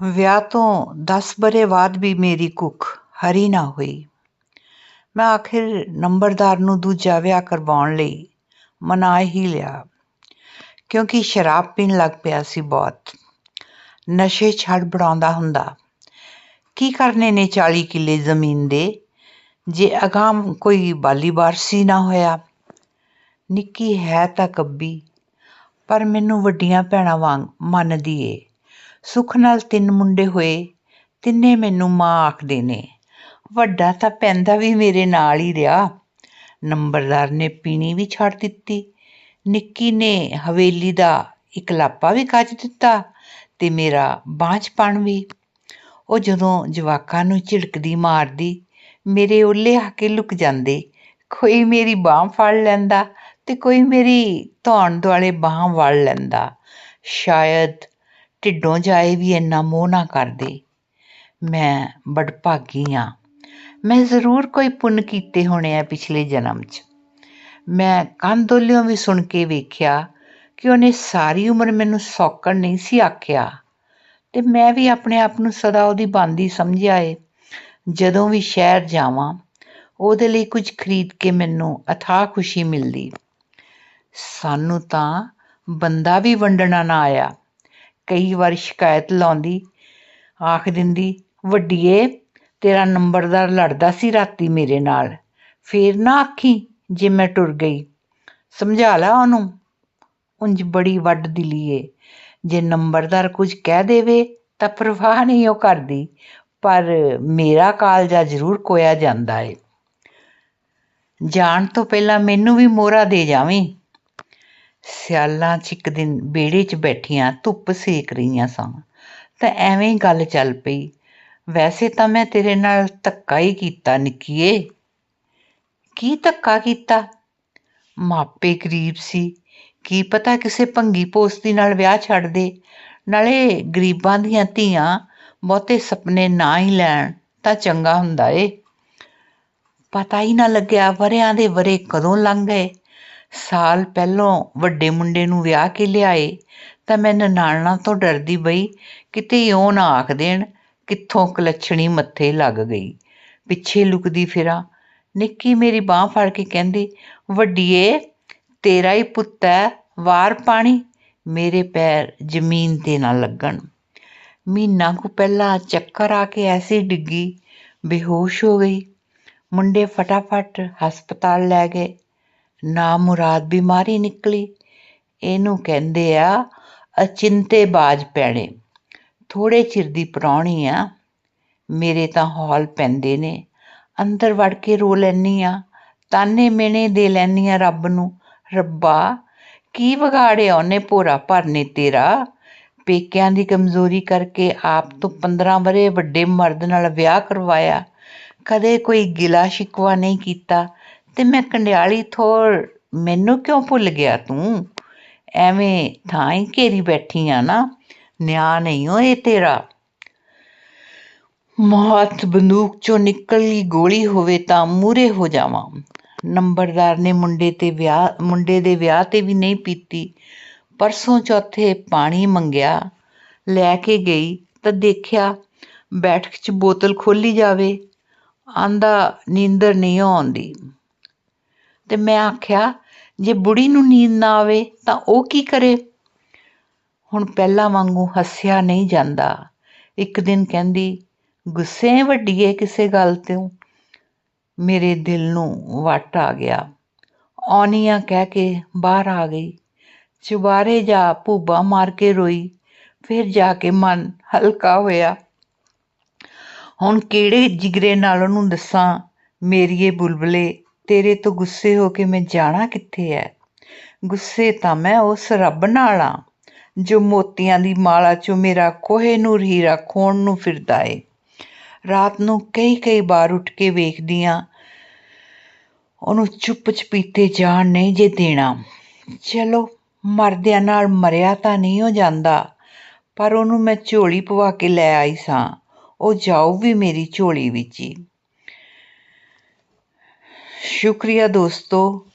ਵਿਆਹ ਤੋਂ 10 ਬਰੇ ਬਾਅਦ ਵੀ ਮੇਰੀ ਕੁੱਖ ਹਰੀ ਨਾ ਹੋਈ। ਮੈਂ ਆਖਿਰ ਨੰਬਰਦਾਰ ਨੂੰ ਦੂਜਾ ਵਿਆਹ ਕਰਵਾਉਣ ਲਈ ਮਨਾ ਹੀ ਲਿਆ, ਕਿਉਂਕਿ ਸ਼ਰਾਬ ਪੀਣ ਲੱਗ ਪਿਆ ਸੀ ਬਹੁਤ। ਨਸ਼ੇ ਛੱਡ ਬੜਾਉਂਦਾ ਹੁੰਦਾ। ਕੀ ਕਰਨੇ ਨੇ 40 ਕਿੱਲੇ ਜ਼ਮੀਨ ਦੇ? ਜੇ ਅਗਾਮ ਕੋਈ ਬਾਲੀ ਬਾਰਸੀ ਨਾ ਹੋਇਆ। ਨਿੱਕੀ ਹੈ ਤਾਂ ਕੱਬੀ, ਪਰ ਮੈਨੂੰ ਵੱਡੀਆਂ ਭੈਣਾਂ ਵਾਂਗ ਮੰਨਦੀ ਏ। ਸੁੱਖ ਨਾਲ ਤਿੰਨ ਮੁੰਡੇ ਹੋਏ, ਤਿੰਨੇ ਮੈਨੂੰ ਮਾਂ ਆਖਦੇ ਨੇ। ਵੱਡਾ ਤਾਂ ਪੈਂਦਾ ਵੀ ਮੇਰੇ ਨਾਲ ਹੀ ਰਿਹਾ। ਨੰਬਰਦਾਰ ਨੇ ਪੀਣੀ ਵੀ ਛੱਡ ਦਿੱਤੀ। ਨਿੱਕੀ ਨੇ ਹਵੇਲੀ ਦਾ ਇਕਲਾਪਾ ਵੀ ਕੱਜ ਦਿੱਤਾ ਤੇ ਮੇਰਾ ਬਾਂਝਪਣ ਵੀ। ਉਹ ਜਦੋਂ ਜਵਾਕਾਂ ਨੂੰ ਝਿੜਕਦੀ ਮਾਰਦੀ, ਮੇਰੇ ਓਲੇ ਆ ਕੇ ਲੁਕ ਜਾਂਦੇ, ਕੋਈ ਮੇਰੀ ਬਾਹ ਫੜ ਲੈਂਦਾ ਤੇ ਕੋਈ ਮੇਰੀ ਧੌਣ ਦੁਆਲੇ ਬਾਹ ਵੜ ਲੈਂਦਾ। ਸ਼ਾਇਦ ਢਿੱਡੋਂ ਜਾਏ ਵੀ ਇੰਨਾ ਮੋਹ ਨਾ ਕਰਦੇ ਮੈਂ ਬੜਭਾਗੀ ਹਾਂ ਮੈਂ ਜ਼ਰੂਰ ਕੋਈ ਪੁੰਨ ਕੀਤੇ ਹੋਣੇ ਆ ਪਿਛਲੇ ਜਨਮ 'ਚ। ਮੈਂ ਕੰਦੋਲਿਓਂ ਵੀ ਸੁਣ ਕੇ ਵੇਖਿਆ ਕਿ ਉਹਨੇ ਸਾਰੀ ਉਮਰ ਮੈਨੂੰ ਸੌਕਣ ਨਹੀਂ ਸੀ ਆਖਿਆ। ਤੇ ਮੈਂ ਵੀ ਆਪਣੇ ਆਪ ਨੂੰ ਸਦਾ ਉਹਦੀ ਬੰਦੀ ਸਮਝਿਆ ਏ। ਜਦੋਂ ਵੀ ਸ਼ਹਿਰ ਜਾਵਾਂ, ਉਹਦੇ ਲਈ ਕੁਝ ਖਰੀਦ ਕੇ ਮੈਨੂੰ ਅਥਾਹ ਖੁਸ਼ੀ ਮਿਲਦੀ। ਸਾਨੂੰ ਤਾਂ ਬੰਦਾ ਵੀ ਵੰਡਣਾ ਨਾ ਆਇਆ। ਕਈ ਵਾਰ ਸ਼ਿਕਾਇਤ ਲਾਉਂਦੀ, ਆਖ ਦਿੰਦੀ, ਵੱਡੀਏ, ਤੇਰਾ ਨੰਬਰਦਾਰ ਲੜਦਾ ਸੀ ਰਾਤੀ ਮੇਰੇ ਨਾਲ। ਫੇਰ ਨਾ ਆਖੀ ਜੇ ਮੈਂ ਟੁਰ ਗਈ। ਸਮਝਾ ਲਾ ਉਹਨੂੰ। ਉਂਝ ਬੜੀ ਵੱਡ ਦਿਲੀ ਏ। ਜੇ ਨੰਬਰਦਾਰ ਕੁਝ ਕਹਿ ਦੇਵੇ ਤਾਂ ਪਰਵਾਹ ਨਹੀਂ ਉਹ ਕਰਦੀ, ਪਰ ਮੇਰਾ ਕਾਲਜਾ ਜ਼ਰੂਰ ਕੋਇਆ ਜਾਂਦਾ ਏ। ਜਾਣ ਤੋਂ ਪਹਿਲਾਂ ਮੈਨੂੰ ਵੀ ਮੋਹਰਾ ਦੇ ਜਾਵੀਂ। ਸਿਆਲਾਂ 'ਚ ਇੱਕ ਦਿਨ ਵਿਹੜੇ 'ਚ ਬੈਠੀਆਂ ਧੁੱਪ ਸੇਕ ਰਹੀਆਂ ਸਾਂ। ਤਾਂ ਐਵੇਂ ਹੀ ਗੱਲ ਚੱਲ ਪਈ। ਵੈਸੇ ਤਾਂ ਮੈਂ ਤੇਰੇ ਨਾਲ ਧੱਕਾ ਹੀ ਕੀਤਾ, ਨਿੱਕੀਏ। ਕੀ ਧੱਕਾ ਕੀਤਾ? ਮਾਪੇ ਗਰੀਬ ਸੀ। ਕੀ ਪਤਾ ਕਿਸੇ ਭੰਗੀ ਪੋਸਤੀ ਨਾਲ ਵਿਆਹ ਛੱਡ ਦੇ। ਨਾਲੇ ਗਰੀਬਾਂ ਦੀਆਂ ਧੀਆਂ ਬਹੁਤੇ ਸੁਪਨੇ ਨਾ ਹੀ ਲੈਣ ਤਾਂ ਚੰਗਾ ਹੁੰਦਾ ਏ। ਪਤਾ ਹੀ ਨਾ ਲੱਗਿਆ ਵਰਿਆਂ ਦੇ ਵਰੇ ਕਦੋਂ ਲੰਘ ਗਏ। ਸਾਲ ਪਹਿਲੋਂ ਵੱਡੇ ਮੁੰਡੇ ਨੂੰ ਵਿਆਹ ਕੇ ਲਿਆਏ, ਤਾਂ ਮੈਂ ਨਨਾਣਾਂ ਤੋਂ ਡਰਦੀ ਬਈ ਕਿਤੇ ਇਉਂ ਨਾ ਆਖ ਦੇਣ ਕਿੱਥੋਂ ਕਲੱਛਣੀ ਮੱਥੇ ਲੱਗ ਗਈ। ਪਿੱਛੇ ਲੁਕਦੀ ਫਿਰਾਂ, ਨਿੱਕੀ ਮੇਰੀ ਬਾਹ ਫੜ ਕੇ ਕਹਿੰਦੀ, ਵੱਡੀਏ, ਤੇਰਾ ਹੀ ਪੁੱਤ ਹੈ ਵਾਰ ਪਾਣੀ, ਮੇਰੇ ਪੈਰ ਜ਼ਮੀਨ ਤੇ ਨਾ ਲੱਗਣ। ਮਹੀਨਾ ਕੁ ਪਹਿਲਾਂ ਚੱਕਰ ਆ ਕੇ ਐਸੀ ਡਿੱਗੀ, ਬੇਹੋਸ਼ ਹੋ ਗਈ। ਮੁੰਡੇ ਫਟਾਫਟ ਹਸਪਤਾਲ ਲੈ ਗਏ। ਨਾ ਮੁਰਾਦ ਬਿਮਾਰੀ ਨਿਕਲੀ। ਇਹਨੂੰ ਕਹਿੰਦੇ ਆ ਅਚਿੰਤੇ ਬਾਜ ਪੈਣੇ। ਥੋੜੇ ਚਿਰ ਦੀ ਪ੍ਰਾਣੀ ਆ। ਮੇਰੇ ਤਾਂ ਹੌਲ ਪੈਂਦੇ ਨੇ। ਅੰਦਰ ਵੜ ਕੇ ਰੋ ਲੈਨੀ ਆ। ਤਾਨੇ ਮੇਨੇ ਦੇ ਲੈਨੀ ਆ ਰੱਬ ਨੂੰ। ਰੱਬਾ, ਕੀ ਵਿਗਾੜਿਆ ਉਹਨੇ ਭੋਰਾ ਭਰਨੇ ਤੇਰਾ? ਪੇਕਿਆਂ ਦੀ ਕਮਜ਼ੋਰੀ ਕਰਕੇ ਆਪ ਤੋਂ 15 ਬਰੇ ਵੱਡੇ ਮਰਦ ਨਾਲ ਵਿਆਹ ਕਰਵਾਇਆ। ਕਦੇ ਕੋਈ ਗਿਲਾ ਸ਼ਿਕਵਾ ਨਹੀਂ ਕੀਤਾ। ਤੇ ਮੈਂ ਕੰਡਿਆਲੀ ਥੋੜ ਮੈਨੂੰ ਕਿਉਂ ਭੁੱਲ ਗਿਆ ਤੂੰ? ਐਵੇਂ ਥਾਂ ਹੀ ਘੇਰੀ ਬੈਠੀ ਆ ਨਾ, ਨਿਆ ਨਹੀਂ ਓਏ ਤੇਰਾ। ਮੌਤ ਬੰਦੂਕ ਚੋਂ ਨਿਕਲੀ ਗੋਲੀ ਹੋਵੇ ਤਾਂ ਮੂਰੇ ਹੋ ਜਾਵਾਂ। ਨੰਬਰਦਾਰ ਨੇ ਮੁੰਡੇ ਤੇ ਵਿਆਹ, ਮੁੰਡੇ ਦੇ ਵਿਆਹ ਤੇ ਵੀ ਨਹੀਂ ਪੀਤੀ। ਪਰਸੋਂ ਚੌਥੇ ਪਾਣੀ ਮੰਗਿਆ, ਲੈ ਕੇ ਗਈ ਤਾਂ ਦੇਖਿਆ ਬੈਠਕ 'ਚ ਬੋਤਲ ਖੋਲੀ ਜਾਵੇ। ਆਂਦਾ, ਨੀਂਦਰ ਨਹੀਂ ਆਉਂਦੀ। ਤੇ ਮੈਂ ਆਖਿਆ, ਜੇ ਬੁੜੀ ਨੂੰ ਨੀਂਦ ਨਾ ਆਵੇ ਤਾਂ ਉਹ ਕੀ ਕਰੇ? ਹੁਣ ਪਹਿਲਾਂ ਵਾਂਗੂ ਹੱਸਿਆ ਨਹੀਂ ਜਾਂਦਾ। ਇੱਕ ਦਿਨ ਕਹਿੰਦੀ, ਗੁੱਸੇ ਵੱਡੀਏ ਕਿਸੇ ਗੱਲ ਤੋਂ ਮੇਰੇ ਦਿਲ ਨੂੰ ਵਟ ਆ ਗਿਆ। ਔਨੀਆਂ ਕਹਿ ਕੇ ਬਾਹਰ ਆ ਗਈ। ਚੁਬਾਰੇ ਜਾ ਭੂਬਾ ਮਾਰ ਕੇ ਰੋਈ। ਫਿਰ ਜਾ ਕੇ ਮਨ ਹਲਕਾ ਹੋਇਆ। ਹੁਣ ਕਿਹੜੇ ਜਿਗਰੇ ਨਾਲ ਉਹਨੂੰ ਦੱਸਾਂ? ਮੇਰੀਏ ਬੁਲਬਲੇ ਤੇਰੇ ਤੋਂ ਗੁੱਸੇ ਹੋ ਕੇ ਮੈਂ ਜਾਣਾ ਕਿੱਥੇ ਐ? ਗੁੱਸੇ ਤਾਂ ਮੈਂ ਉਸ ਰੱਬ ਨਾਲ ਆ, ਜੋ ਮੋਤੀਆਂ ਦੀ ਮਾਲਾ ਚੋਂ ਮੇਰਾ ਕੋਹੇ ਨੂਰ ਹੀਰਾ ਖੋਣ ਨੂੰ ਫਿਰਦਾ ਏ। ਰਾਤ ਨੂੰ ਕਈ ਕਈ ਵਾਰ ਉੱਠ ਕੇ ਵੇਖਦੀ ਵੇਖਦੀਆਂ ਉਹਨੂੰ ਚੁੱਪ ਚਪੀਤੇ ਜਾਣ ਨਹੀਂ ਜੇ ਦੇਣਾ। ਚਲੋ, ਮਰਦਿਆਂ ਨਾਲ ਮਰਿਆ ਤਾਂ ਨਹੀਂ ਹੋ ਜਾਂਦਾ, ਪਰ ਉਹਨੂੰ ਮੈਂ ਝੋਲੀ ਪਵਾ ਕੇ ਲੈ ਆਈ ਸਾਂ। ਉਹ ਜਾਊ ਵੀ ਮੇਰੀ ਝੋਲੀ ਵਿੱਚ ਹੀ। ਸ਼ੁਕਰੀਆ ਦੋਸਤੋ।